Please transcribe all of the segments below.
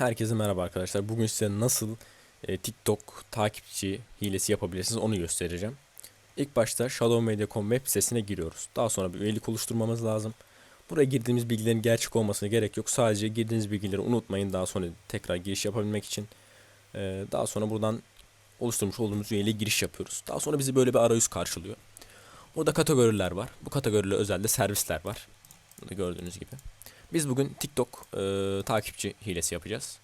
Herkese merhaba arkadaşlar. Bugün size nasıl e, TikTok takipçi hilesi yapabilirsiniz onu göstereceğim. İlk başta shadowmedia.com web sitesine giriyoruz. Daha sonra bir üyelik oluşturmamız lazım. Buraya girdiğimiz bilgilerin gerçek olmasına gerek yok. Sadece girdiğiniz bilgileri unutmayın daha sonra tekrar giriş yapabilmek için. E, daha sonra buradan oluşturmuş olduğumuz üyeliğe giriş yapıyoruz. Daha sonra bizi böyle bir arayüz karşılıyor. Burada kategoriler var. Bu kategorilere özel de servisler var. Burada gördüğünüz gibi. Biz bugün TikTok e, takipçi hilesi yapacağız.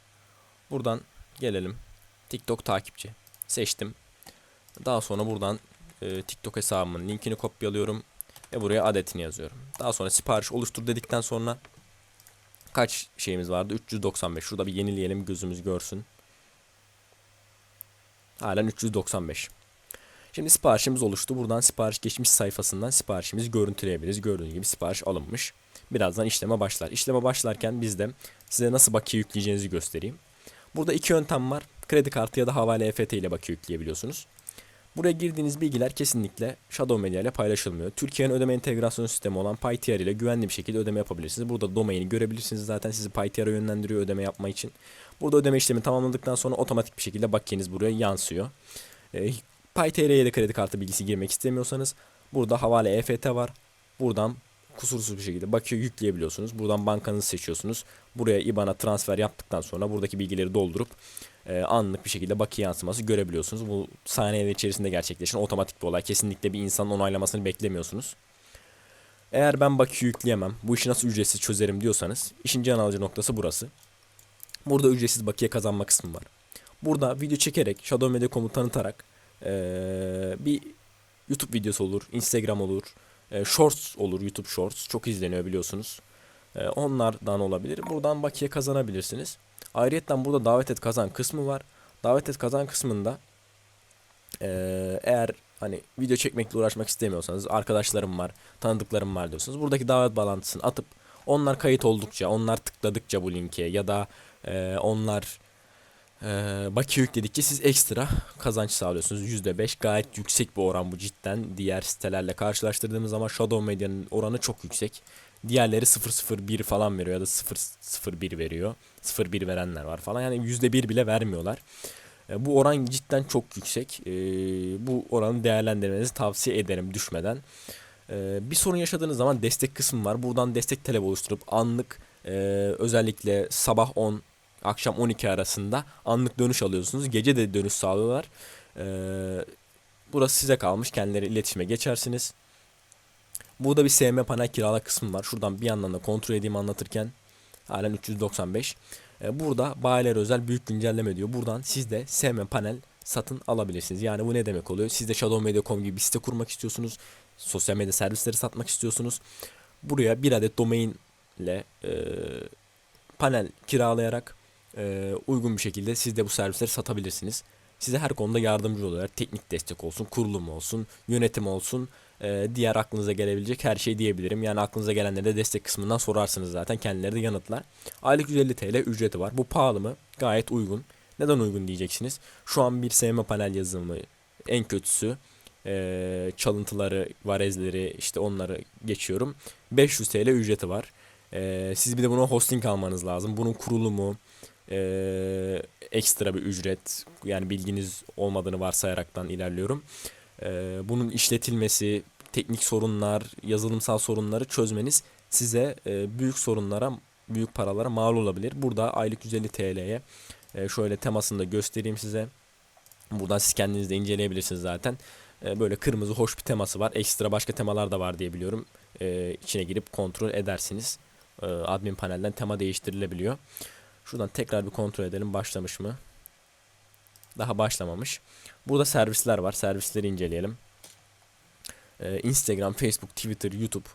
Buradan gelelim. TikTok takipçi. Seçtim. Daha sonra buradan e, TikTok hesabımın linkini kopyalıyorum. Ve buraya adetini yazıyorum. Daha sonra sipariş oluştur dedikten sonra kaç şeyimiz vardı? 395. Şurada bir yenileyelim gözümüz görsün. Halen 395. Şimdi siparişimiz oluştu. Buradan sipariş geçmiş sayfasından siparişimizi görüntüleyebiliriz. Gördüğünüz gibi sipariş alınmış. Birazdan işleme başlar. İşleme başlarken biz de size nasıl bakiye yükleyeceğinizi göstereyim. Burada iki yöntem var. Kredi kartı ya da havale EFT ile bakiye yükleyebiliyorsunuz. Buraya girdiğiniz bilgiler kesinlikle Shadow Media ile paylaşılmıyor. Türkiye'nin ödeme entegrasyon sistemi olan PyTR ile güvenli bir şekilde ödeme yapabilirsiniz. Burada domaini görebilirsiniz zaten sizi PyTR'a yönlendiriyor ödeme yapma için. Burada ödeme işlemi tamamladıktan sonra otomatik bir şekilde bakiyeniz buraya yansıyor. E, PyTR'ye de kredi kartı bilgisi girmek istemiyorsanız burada havale EFT var. Buradan kusursuz bir şekilde bakiye yükleyebiliyorsunuz. Buradan bankanızı seçiyorsunuz. Buraya IBAN'a transfer yaptıktan sonra buradaki bilgileri doldurup e, anlık bir şekilde bakiye yansıması görebiliyorsunuz. Bu saniyeler içerisinde gerçekleşen otomatik bir olay. Kesinlikle bir insanın onaylamasını beklemiyorsunuz. Eğer ben bakiye yükleyemem, bu işi nasıl ücretsiz çözerim diyorsanız işin can alıcı noktası burası. Burada ücretsiz bakiye kazanma kısmı var. Burada video çekerek Shadow Media.com'u tanıtarak ee, bir YouTube videosu olur, Instagram olur, e, Shorts olur, YouTube Shorts çok izleniyor biliyorsunuz. E, onlardan olabilir. Buradan bakiye kazanabilirsiniz. Ayrıca burada davet et kazan kısmı var. Davet et kazan kısmında e, eğer hani video çekmekle uğraşmak istemiyorsanız arkadaşlarım var, tanıdıklarım var diyorsanız buradaki davet bağlantısını atıp onlar kayıt oldukça, onlar tıkladıkça bu linke ya da e, onlar ee, bakiye yükledikçe siz ekstra kazanç sağlıyorsunuz. %5 gayet yüksek bir oran bu cidden. Diğer sitelerle karşılaştırdığımız zaman Shadow Media'nın oranı çok yüksek. Diğerleri 001 falan veriyor ya da 001 veriyor. 01 verenler var falan. Yani %1 bile vermiyorlar. Ee, bu oran cidden çok yüksek. Ee, bu oranı değerlendirmenizi tavsiye ederim düşmeden. Bir sorun yaşadığınız zaman destek kısmı var. Buradan destek talep oluşturup anlık e, özellikle sabah 10 akşam 12 arasında anlık dönüş alıyorsunuz. Gece de dönüş sağlıyorlar. Ee, burası size kalmış. Kendileri iletişime geçersiniz. Burada bir SM panel kirala kısmı var. Şuradan bir yandan da kontrol edeyim anlatırken. Halen 395. Ee, burada bayiler özel büyük güncelleme diyor. Buradan siz de SM panel satın alabilirsiniz. Yani bu ne demek oluyor? Siz de shadowmedia.com gibi bir site kurmak istiyorsunuz. Sosyal medya servisleri satmak istiyorsunuz. Buraya bir adet domain ile e, panel kiralayarak e, uygun bir şekilde siz de bu servisleri satabilirsiniz. Size her konuda yardımcı oluyorlar. Teknik destek olsun, kurulum olsun, yönetim olsun, e, diğer aklınıza gelebilecek her şey diyebilirim. Yani aklınıza gelenleri de destek kısmından sorarsınız zaten. Kendileri de yanıtlar. Aylık 150 TL ücreti var. Bu pahalı mı? Gayet uygun. Neden uygun diyeceksiniz. Şu an bir sevme panel yazılımı en kötüsü e, çalıntıları, varezleri işte onları geçiyorum. 500 TL ücreti var. Siz bir de buna hosting almanız lazım. Bunun kurulumu, e, ekstra bir ücret yani bilginiz olmadığını varsayaraktan ilerliyorum. E, bunun işletilmesi, teknik sorunlar, yazılımsal sorunları çözmeniz size e, büyük sorunlara, büyük paralara mal olabilir. Burada aylık 150 TL'ye e, şöyle temasını da göstereyim size. Buradan siz kendiniz de inceleyebilirsiniz zaten. E, böyle kırmızı hoş bir teması var. Ekstra başka temalar da var diye biliyorum. E, içine girip kontrol edersiniz. E, admin panelden tema değiştirilebiliyor. Şuradan tekrar bir kontrol edelim başlamış mı? Daha başlamamış. Burada servisler var. Servisleri inceleyelim. Ee, Instagram, Facebook, Twitter, YouTube,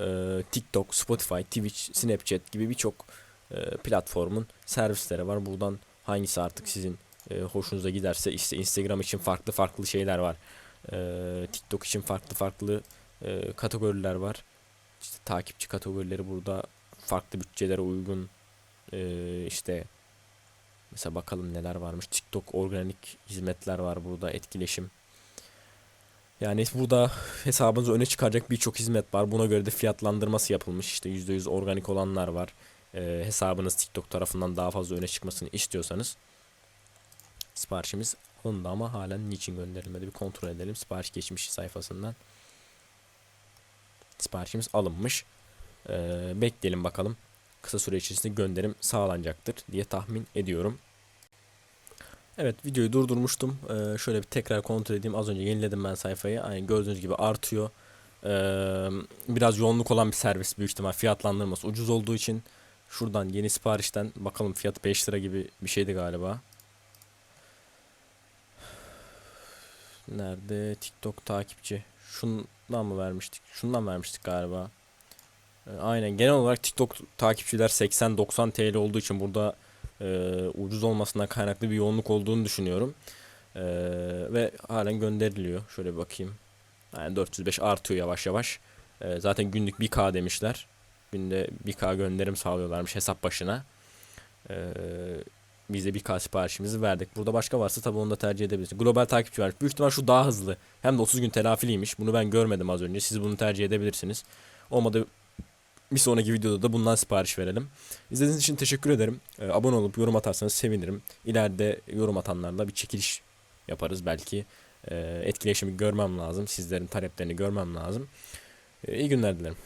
e, TikTok, Spotify, Twitch, Snapchat gibi birçok e, platformun servisleri var. Buradan hangisi artık sizin e, hoşunuza giderse işte Instagram için farklı farklı şeyler var. E, TikTok için farklı farklı e, kategoriler var. İşte takipçi kategorileri burada farklı bütçelere uygun ee, işte mesela bakalım neler varmış. TikTok organik hizmetler var burada etkileşim. Yani burada hesabınızı öne çıkaracak birçok hizmet var. Buna göre de fiyatlandırması yapılmış. İşte %100 organik olanlar var. e, hesabınız TikTok tarafından daha fazla öne çıkmasını istiyorsanız siparişimiz alındı ama halen niçin gönderilmedi bir kontrol edelim. Sipariş geçmiş sayfasından. Siparişimiz alınmış. Ee, bekleyelim bakalım. Kısa süre içerisinde gönderim sağlanacaktır diye tahmin ediyorum. Evet videoyu durdurmuştum. Ee, şöyle bir tekrar kontrol edeyim. Az önce yeniledim ben sayfayı. Aynı gördüğünüz gibi artıyor. Ee, biraz yoğunluk olan bir servis büyük ihtimal. Fiyatlandırması ucuz olduğu için şuradan yeni siparişten bakalım fiyatı 5 lira gibi bir şeydi galiba. Nerede? TikTok takipçi. Şundan mı vermiştik? Şundan vermiştik galiba. Aynen. Genel olarak TikTok takipçiler 80-90 TL olduğu için burada e, ucuz olmasından kaynaklı bir yoğunluk olduğunu düşünüyorum. Ee, ve halen gönderiliyor. Şöyle bir bakayım. Yani 405 artıyor yavaş yavaş. Ee, zaten günlük 1K demişler. Günde 1K gönderim sağlıyorlarmış hesap başına. Ee, biz de 1K siparişimizi verdik. Burada başka varsa tabii onu da tercih edebilirsiniz. Global takipçi var. Büyük ihtimal şu daha hızlı. Hem de 30 gün telafiliymiş. Bunu ben görmedim az önce. Siz bunu tercih edebilirsiniz. Olmadı bir sonraki videoda da bundan sipariş verelim. İzlediğiniz için teşekkür ederim. Ee, abone olup yorum atarsanız sevinirim. İleride yorum atanlarla bir çekiliş yaparız belki. Ee, etkileşimi görmem lazım. Sizlerin taleplerini görmem lazım. Ee, iyi günler dilerim.